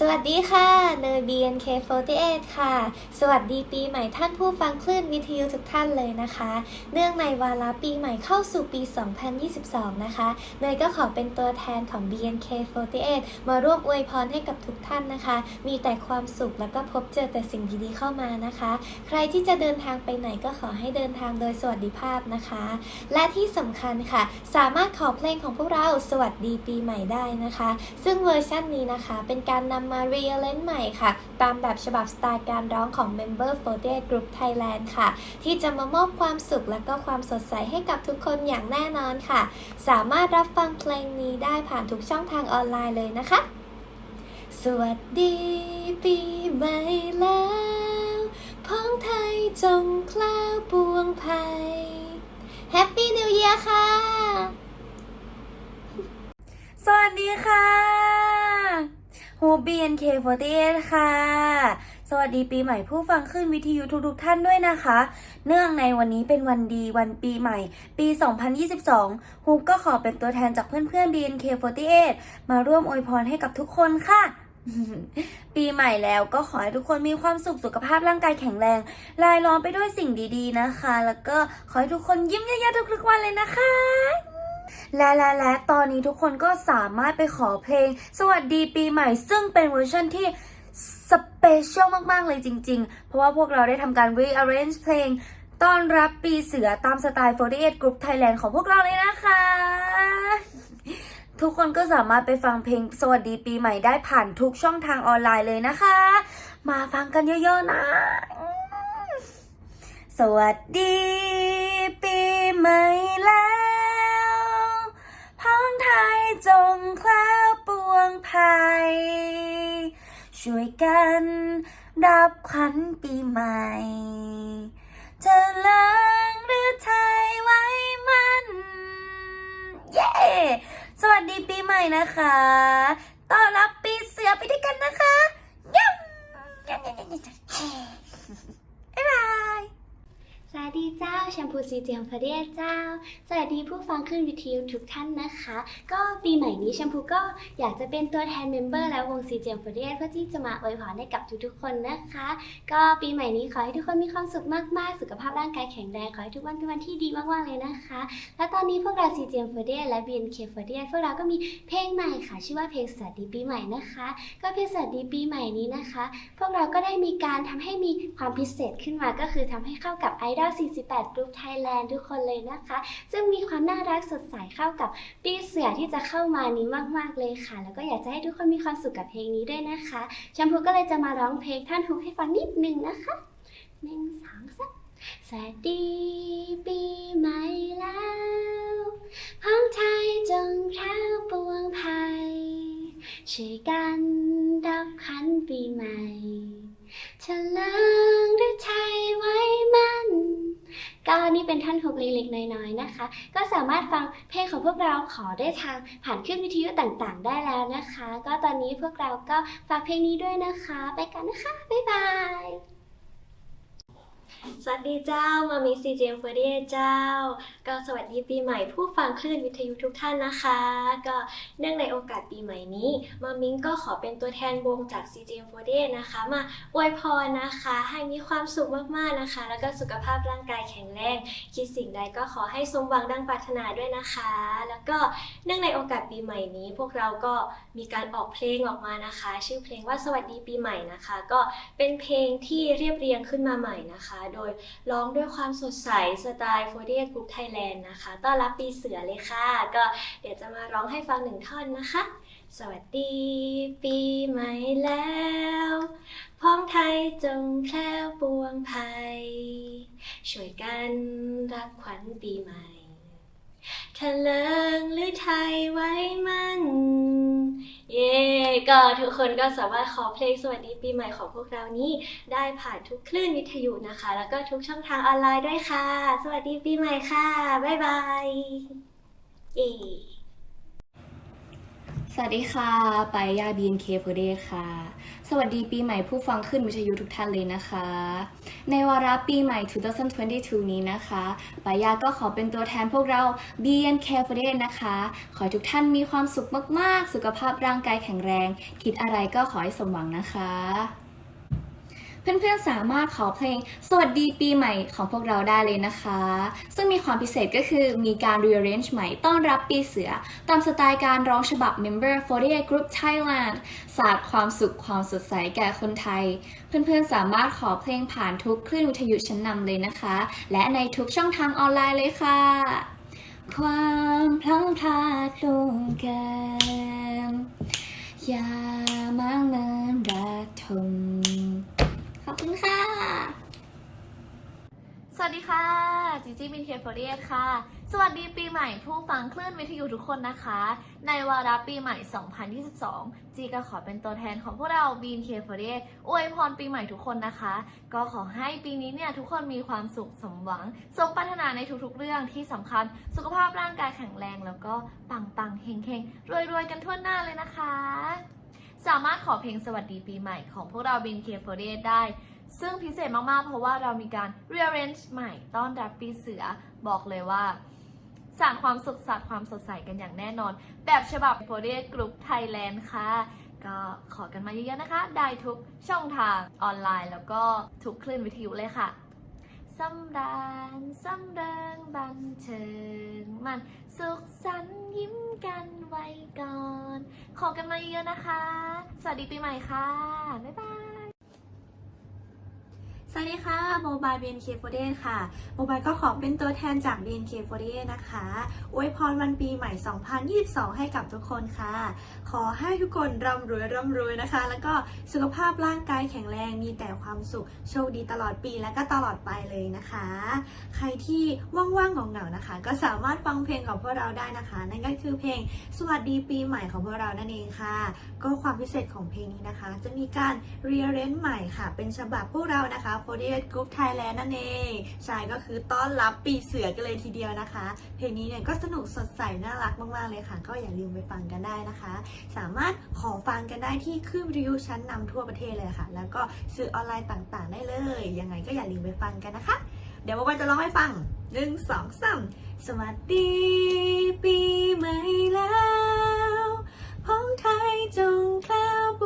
สวัสดีค่ะเนย BNK48 ค่ะ สวัสดีปีใหม่ท่านผู้ฟังคลื่นวิทยุทุกท่านเลยนะคะ เนื่องในวาระปีใหม่เข้าสู่ปี 2022 นะคะ เนยก็ขอเป็นตัวแทนของ BNK48 มาร่วมอวยพรให้กับทุกท่านนะคะ มีแต่ความสุขแล้วก็พบเจอแต่สิ่งดีๆเข้ามานะคะ ใครที่จะเดินทางไปไหนก็ขอให้เดินทางโดยสวัสดิภาพนะคะ และที่สำคัญค่ะ สามารถขอเพลงของพวกเราสวัสดีปีใหม่ได้นะคะ ซึ่งเวอร์ชันนี้นะคะ เป็นการนำมาเรียลเลนใหม่ค่ะ ตามแบบฉบับสไตล์การร้องของ Member 48 Group Thailand ค่ะ ที่จะมามอบความสุขและก็ความสดใสให้กับทุกคนอย่างแน่นอนค่ะ สามารถรับฟังเพลงนี้ได้ผ่านทุกช่องทางออนไลน์เลยนะคะ สวัสดีปีใหม่แล้วพ้องไทยจงคล้าปวงภัย Happy New Year ค่ะ สวัสดีค่ะ ฮูบีเอ็นเคโฟเค่ะ สวัสดีปีใหม่ผู้ฟังขึ้นวิทยุทุกๆท่านด้วยนะคะ เนื่องในวันนี้เป็นวันดีวันปีใหม่ ปี 2022ฮูก็ขอเป็นตัวแทนจากเพื่อนๆ BNK48 มาร่วมอวยพรให้กับทุกคนค่ะ ปีใหม่แล้วก็ขอให้ทุกคนมีความสุขสุขภาพร่างกายแข็งแรงลายล้อมไปด้วยสิ่งดีๆนะคะ แล้วก็ขอให้ทุกคนยิ้มเยอะๆทุกๆวันเลยนะคะ และและและตอนนี้ทุกคนก็สามารถไปขอเพลง สวัสดีปีใหม่ ซึ่งเป็นเวอร์ชันที่สเปเชียลมาก ๆ เลยจริง ๆ เพราะว่าพวกเราได้ทำการ rearrange เพลงต้อนรับปีเสือตามสไตล์ 48 Group Thailand ของพวกเราเลยนะคะ ทุกคนก็สามารถไปฟังเพลงสวัสดีปีใหม่ได้ผ่านทุกช่องทางออนไลน์เลยนะคะ มาฟังกันเยอะ ๆ นะ สวัสดีปีใหม่ ภัย ช่วยกันรับขวัญปีใหม่เจะเลิงหรือไทยไว้มัน เย้ สวัสดีปีใหม่นะคะ ต้อนรับปีเสือไปด้วยกันนะคะย่ำย่ำย่ำย่ำย่ำบ๊ายบาย สวัสดีเจ้าแชมพูซีเจียมพระเดียเจ้า สวัสดีผู้ฟังขึ้นวิทยุทุกท่านนะคะ ก็ปีใหม่นี้แชมพูก็อยากจะเป็นตัวแทนเมมเบอร์และวงซีเจียมพระเดียเพื่อที่จะมาอวยพรให้กับทุกๆคนนะคะ ก็ปีใหม่นี้ขอให้ทุกคนมีความสุขมากๆ สุขภาพร่างกายแข็งแรงขอให้ทุกวันเป็นวันที่ดีมากๆเลยนะคะ และตอนนี้พวกเราซีเจียมพระเดียและ BNK พระเดียพวกเราก็มีเพลงใหม่ค่ะ ชื่อว่าเพลงสวัสดีปีใหม่นะคะ ก็เพลงสวัสดีปีใหม่นี้นะคะ พวกเราก็ได้มีการทำให้มีความพิเศษขึ้นมาก็คือทำให้เข้ากับไอ Idol 48 Group Thailand ทุกคนเลยนะคะ ซึ่งมีความน่ารักสดใสเข้ากับปีเสือที่จะเข้ามานี้มากๆเลยค่ะ แล้วก็อยากจะให้ทุกคนมีความสุขกับเพลงนี้ด้วยนะคะแชมพูก็เลยจะมาร้องเพลงท่านฮุกให้ฟังนิดนึงนะคะหนึ่งสองสามสวัสดีปีใหม่แล้วพ้องไทยจงแคล้วปวงภัยช่วยกันรับขันปีใหม่เฉลิม ก็นี่เป็นท่านฮุกเล็กๆน้อยๆนะคะ ก็สามารถฟังเพลงของพวกเราขอได้ทางผ่านคลื่นวิทยุต่างๆ ได้แล้วนะคะ ก็ตอนนี้พวกเราก็ฝากเพลงนี้ด้วยนะคะ ไปกันนะคะ บ๊ายบาย สวัสดีเจ้ามามิซีเจมเฟอร์เดียเจ้า ก็สวัสดีปีใหม่ผู้ฟังคลื่นวิทยุทุกท่านนะคะ ก็เนื่องในโอกาสปีใหม่นี้มามิงก็ขอเป็นตัวแทนวงจาก CGM48 นะคะมาอวยพรนะคะ ให้มีความสุขมากๆนะคะ แล้วก็สุขภาพร่างกายแข็งแรง คิดสิ่งใดก็ขอให้สมหวังดังปรารถนาด้วยนะคะ แล้วก็เนื่องในโอกาสปีใหม่นี้ พวกเราก็มีการออกเพลงออกมานะคะ ชื่อเพลงว่าสวัสดีปีใหม่นะคะ ก็เป็นเพลงที่เรียบเรียงขึ้นมาใหม่นะคะโดย ร้องด้วยความสดใสสไตล์48 Group Thailand นะคะ ต้อนรับปีเสือเลยค่ะ ก็เดี๋ยวจะมาร้องให้ฟังหนึ่งท่อนนะคะ สวัสดีปีใหม่แล้ว พ้องไทยจงแคล้วปวงภัย ช่วยกันรับขวัญปีใหม่ทะเลิงหรือไทยไว้มั่น เย้ก็ทุกคนก็สามารถขอเพลงสวัสดีปีใหม่ของพวกเรานี้ ได้ผ่านทุกคลื่นวิทยุนะคะ แล้วก็ทุกช่องทางออนไลน์ด้วยค่ะ สวัสดีปีใหม่ค่ะ บ๊ายบายเย้ สวัสดีค่ะปายยา BNK โฟเดค่ะ สวัสดีปีใหม่ผู้ฟังขึ้นวิทยุทุกท่านเลยนะคะ ในวาระปีใหม่ 2022 นี้นะคะปายาก็ขอเป็นตัวแทนพวกเรา BNK โฟเดนะคะ ขอให้ทุกท่านมีความสุขมาก ๆ สุขภาพร่างกายแข็งแรง คิดอะไรก็ขอให้สมหวังนะคะ เพื่อนๆสามารถขอเพลงสวัสดีปีใหม่ของพวกเราได้เลยนะคะ ซึ่งมีความพิเศษก็คือมีการ rearrange ใหม่ต้อนรับปีเสือ ตามสไตล์การร้องฉบับ Member 48 Group Thailand สาดความสุขความสดใสแก่คนไทย เพื่อนๆสามารถขอเพลงผ่านทุกคลื่นวิทยุชั้นนำเลยนะคะ และในทุกช่องทางออนไลน์เลยค่ะ ความพลั้งพลาดลงกันอย่ามาเมินรักทม คุณค่ะ สวัสดีค่ะจีจีมินเทียโฟเรียค่ะ สวัสดีปีใหม่ผู้ฟังคลื่นวิทยุทุกคนนะคะ ในวาระปีใหม่ 2022 จีก็ขอเป็นตัวแทนของพวกเราบีนเคฟเรียอวยพรปีใหม่ทุกคนนะคะ ก็ขอให้ปีนี้เนี่ยทุกคนมีความสุขสมหวัง สมปรารถนาในทุกๆเรื่องที่สำคัญ สุขภาพร่างกายแข็งแรง แล้วก็ปังปังๆเฮงเฮงรวยๆกันทั่วหน้าเลยนะคะ สามารถขอเพลงสวัสดีปีใหม่ของพวกเราบีนเคฟเรียได้ ซึ่งพิเศษมาก ๆ เพราะว่าเรามีการ rearrange ใหม่ต้อนรับปีเสือบอกเลยว่าสางความสุขสร้างความสดใสกันอย่างแน่นอน แบบฉบับโพเดียกรุ๊ปไทยแลนด์ค่ะ ก็ขอกันมาเยอะๆนะคะ ได้ทุกช่องทางออนไลน์ แล้วก็ทุกคลื่นวิทยุเลยค่ะ สำราญสำเริงบันเทิงมันสุขสันต์ยิ้มกันไว้ก่อน ขอกันมาเยอะนะคะ สวัสดีปีใหม่ค่ะ บ๊ายบาย วัสดีค่ะโมบาย BNK48 ค่ะโมบายก็ขอเป็นตัวแทนจาก BNK48 นะคะอวยพรวันปีใหม่ 2022 ให้กับทุกคนค่ะ ขอให้ทุกคนร่ำรวยร่ำรวยนะคะ แล้วก็สุขภาพร่างกายแข็งแรงมีแต่ความสุขโชคดีตลอดปีและก็ตลอดไปเลยนะคะ ใครที่ว่างๆเหงาๆนะคะ ก็สามารถฟังเพลงของพวกเราได้นะคะ นั่นก็คือเพลงสวัสดีปีใหม่ของพวกเรานั่นเองค่ะ ก็ความพิเศษของเพลงนี้นะคะ จะมีการ rearrange ใหม่ค่ะ เป็นฉบับพวกเรานะคะ48 Group Thailand นั่นเอง ใช่ก็คือต้อนรับปีเสือกันเลยทีเดียวนะคะ เพลงนี้เนี่ยก็สนุกสดใสน่ารักมากๆเลยค่ะ ก็อย่าลืมไปฟังกันได้นะคะ สามารถขอฟังกันได้ที่คลื่นวิทยุชั้นนำทั่วประเทศเลยค่ะ แล้วก็สื่อออนไลน์ต่างๆ ได้เลย ยังไงก็อย่าลืมไปฟังกันนะคะ เดี๋ยวว่าจะร้องให้ฟังหนึ่งสองสามสวัสดีปีใหม่แล้วพ้องไทยจงคล้าวบ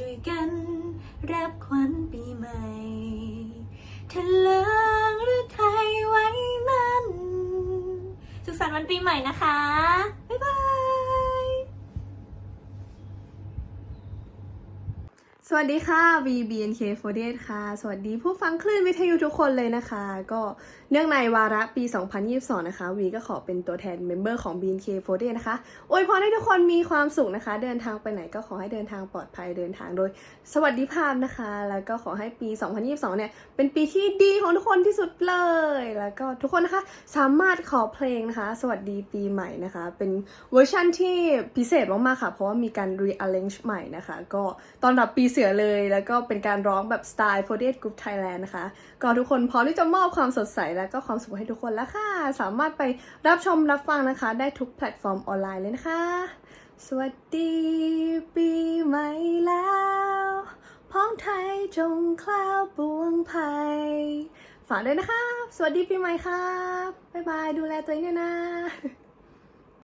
ช่วยกัน รับขวัญปีใหม่ทะเลงหรือไทยไว้มัน สุขสันต์วันปีใหม่นะคะ บ๊ายบาย สวัสดีค่ะ VBNK48 ค่ะ สวัสดีผู้ฟังคลื่นวิทยุทุกคนเลยนะคะ ก็ เนื่องในวาระปี 2022 นะคะ วีก็ขอเป็นตัวแทนเมมเบอร์ของ BNK48 นะคะอวยพรให้ทุกคนมีความสุขนะคะ เดินทางไปไหนก็ขอให้เดินทางปลอดภัยเดินทางโดย สวัสดิภาพนะคะ แล้วก็ขอให้ปี 2022 เนี่ย เป็นปีที่ดีของทุกคนที่สุดเลย แล้วก็ทุกคนนะคะ สามารถขอเพลงนะคะ สวัสดีปีใหม่นะคะ เป็นเวอร์ชั่นที่พิเศษมากๆค่ะ เพราะว่ามีการ rearrange ใหม่นะคะ ก็ตอนรับปีเสือเลย แล้วก็เป็นการร้องแบบสไตล์48 Group Thailand นะคะ ก็ทุกคนพร้อมที่จะมอบความสดใสและก็ความสุขให้ทุกคนแล้วค่ะ สามารถไปรับชมรับฟังนะคะ ได้ทุกแพลตฟอร์มออนไลน์เลยนะคะ สวัสดีปีใหม่แล้ว พ้องไทยจงคล้าวบวงภัยฝากด้วยนะคะ สวัสดีปีใหม่ครับบ๊ายบาย ดูแลตัวเองด้วยนะ